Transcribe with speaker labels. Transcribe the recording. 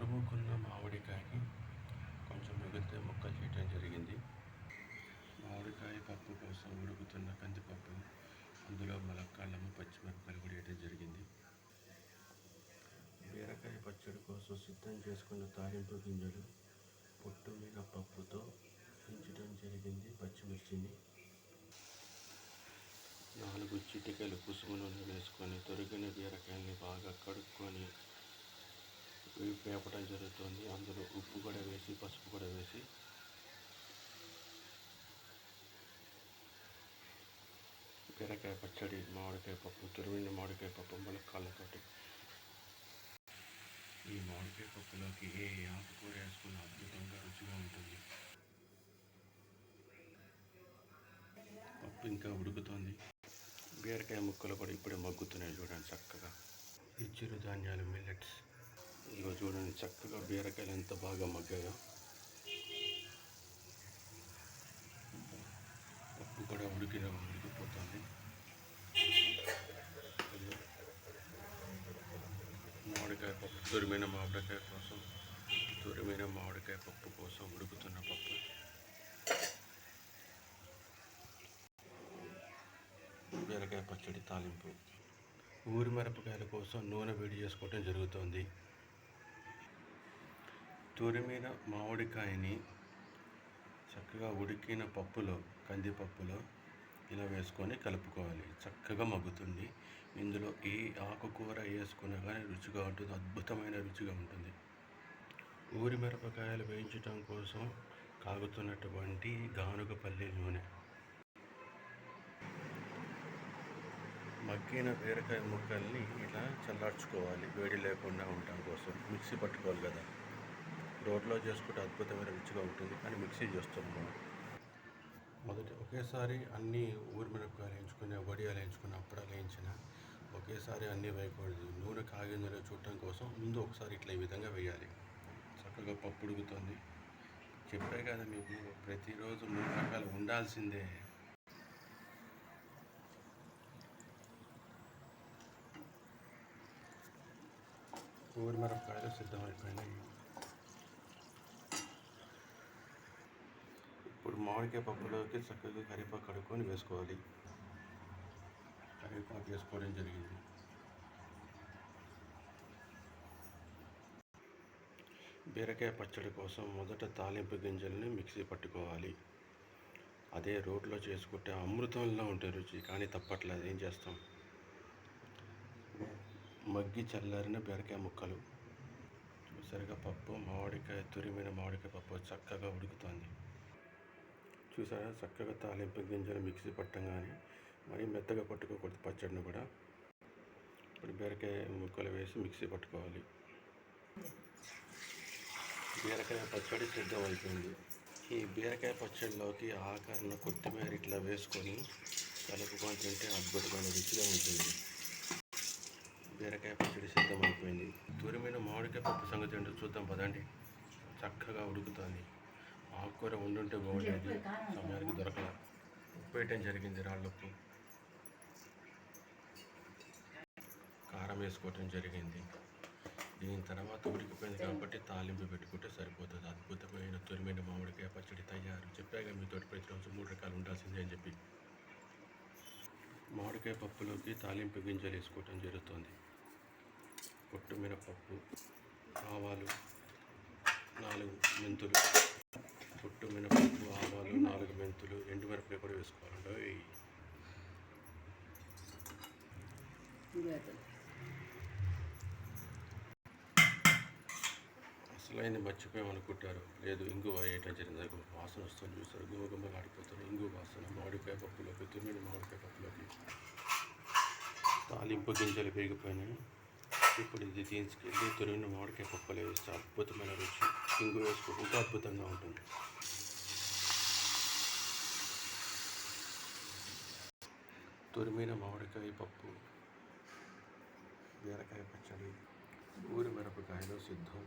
Speaker 1: తురుముకున్న మామిడికాయకి కొంచెం మిగిలితే ముక్కలు చేయటం జరిగింది. మామిడికాయ పప్పు కోసం ఉడుకుతున్న కందిపప్పు అందులో ములక్కాళ్ళము పచ్చిమిరపకాయలు కూడా వేయడం జరిగింది. బీరకాయ పచ్చడి కోసం సిద్ధం చేసుకున్న తాలింపు గింజలు పొట్టు మీద పప్పుతో పెంచడం జరిగింది పచ్చిమిర్చిని నాలుగు చిటికలు కుసుమ నూనె వేసుకొని తొరిగిన బీరకాయల్ని బాగా కడుక్కొని ఇవి జరుగుతుంది. అందులో ఉప్పు కూడా వేసి పసుపు కూడా వేసి. బీరకాయ పచ్చడి మామిడికాయ పప్పు తురిమిన మామిడికాయ పప్పు ములక్కాళ్ళతోటి ఈ మామిడికాయ పప్పులోకి ఏ ఆకుకూర వేసుకున్న అద్భుతంగా రుచిగా ఉంటుంది. పప్పు ఇంకా ఉడుకుతోంది. బీరకాయ ముక్కలు కూడా ఇప్పుడే మగ్గుతున్నాయి చూడండి చక్కగా. ఈ చిరుధాన్యాలు మిల్లెట్స్. ఇదిగో చూడండి చక్కగా బీరకాయలు ఎంత బాగా మగ్గాయో. పప్పు కూడా ఉడికిన ఉడికిపోతుంది. మామిడికాయ పప్పు తురిమైన మామిడికాయ కోసం తురిమైన మామిడికాయ పప్పు కోసం ఉడుకుతున్న పప్పు. బీరకాయ పచ్చడి తాలింపు. ఊరి మిరపకాయల కోసం నూనె వేడి చేసుకోవటం జరుగుతుంది. తురిమిన మామిడికాయని చక్కగా ఉడికిన పప్పులో కందిపప్పులో ఇలా వేసుకొని కలుపుకోవాలి. చక్కగా మగ్గుతుంది. ఇందులో ఏ ఆకుకూర వేసుకున్నా కానీ రుచిగా ఉంటుంది. అద్భుతమైన రుచిగా ఉంటుంది. ఊరి మిరపకాయలు వేయించడం కోసం కాగుతున్నటువంటి గానుగపల్లి నూనె. మగ్గిన బీరకాయ ముక్కల్ని ఇలా చల్లార్చుకోవాలి. వేడి లేకుండా ఉండటం కోసం. మిక్సీ పట్టుకోవాలి కదా. రోడ్లో చేసుకుంటే అద్భుతమైన రుచిగా ఉంటుంది కానీ మిక్సీ చేస్తున్నాం మనం. మొదటి ఒకేసారి అన్ని ఊరి మిరపకాయలు వేయించుకుని వడియాలు వేయించుకుని అప్పడాలు వేయించిన ఒకేసారి అన్నీ వేయకూడదు. నూనె కాగిందో చూడటం కోసం ముందు ఒకసారి ఇట్లా ఈ విధంగా వేయాలి. చక్కగా పప్పు ఉడుకుతుంది. చెప్పే కదా మీకు ప్రతిరోజు మూడు రకాలు ఉండాల్సిందే. ఊరి మిరపకాయలు సిద్ధమైపోయినాయి ఇప్పుడు మామిడికాయ పప్పులోకి చక్కగా కరివేపాకు కడుక్కొని వేసుకోవాలి. కరివేపాకు వేసుకోవడం జరిగింది. బీరకాయ పచ్చడి కోసం మొదట తాలింపు గింజల్ని మిక్సీ పట్టుకోవాలి. అదే రోట్లో చేసుకుంటే అమృతంలో ఉంటుంది రుచి కానీ తప్పట్లేదు. ఏం చేస్తాం? మగ్గి చల్లారిన బీరకాయ ముక్కలు. చూసారుగా పప్పు? మామిడికాయ తురిమిన మామిడికాయ పప్పు చక్కగా ఉడుకుతుంది. చూసారా? చక్కగా తాలింపు గింజలు మిక్సీ పట్టంగానే మరి మెత్తగా పట్టుకోకూడదు పచ్చడిని కూడా ఇప్పుడు బీరకాయ ముక్కలు వేసి మిక్సీ పట్టుకోవాలి. బీరకాయ పచ్చడి సిద్ధం అయిపోయింది ఈ బీరకాయ పచ్చడిలోకి ఆకారణ కొత్తిమీర ఇట్లా వేసుకొని కలుపుకొని తింటే అద్భుతమైన రుచిగా ఉంటుంది. బీరకాయ పచ్చడి సిద్ధం అయిపోయింది తురిమిన మామిడికాయ పప్పు సంగతి ఏంటో చూద్దాం పదండి. చక్కగా ఉడుకుతుంది. ఆకుకూర ఉండుంటే బాగుండేది. సమయానికి దొరకల. ఉప్పు వేయటం జరిగింది రాళ్ళుప్పు. కారం వేసుకోవటం జరిగింది. దీని తర్వాత ఉడికిపోయింది కాబట్టి తాలింపు పెట్టుకుంటే సరిపోతుంది. అద్భుతమైన తురిమిన మామిడికాయ పచ్చడి తయారు. చెప్పాగా మీతో ప్రతిరోజు మూడు రకాలు ఉండాల్సిందే అని చెప్పి. మామిడికాయ పప్పులోకి తాలింపు గింజలు వేసుకోవటం జరుగుతుంది. పొట్టు మినపప్పు ఆవాలు నాలుగు మెంతులు. పొట్టు మినపప్పు ఆవాలు నాలుగు మెంతులు ఎండుమిరపకాయ కూడా వేసుకోవాలండి అసలైంది మర్చిపోయామనుకుంటారు లేదు ఇంగు వేయటం జరిగింది. వాసన వస్తుంది చూస్తారు. గుమగుమలు ఆడిపోతారు ఇంగు వాసన మామిడికాయ పప్పులోకి తుమ్మిడి మామిడికాయ పప్పులోకి. తాలింపు గింజలు పెరిగిపోయినాయి. ఇప్పుడు ఇది తీసుకెళ్ళి తురిమిన మామిడికాయ పప్పులు వేస్తే అద్భుతమైన రుచి. ఇంగు వేసుకుంటే ఇంకా అద్భుతంగా ఉంటుంది. తురిమిన మామిడికాయ పప్పు బీరకాయ పచ్చడి ఊరి మిరపకాయలు సిద్ధం.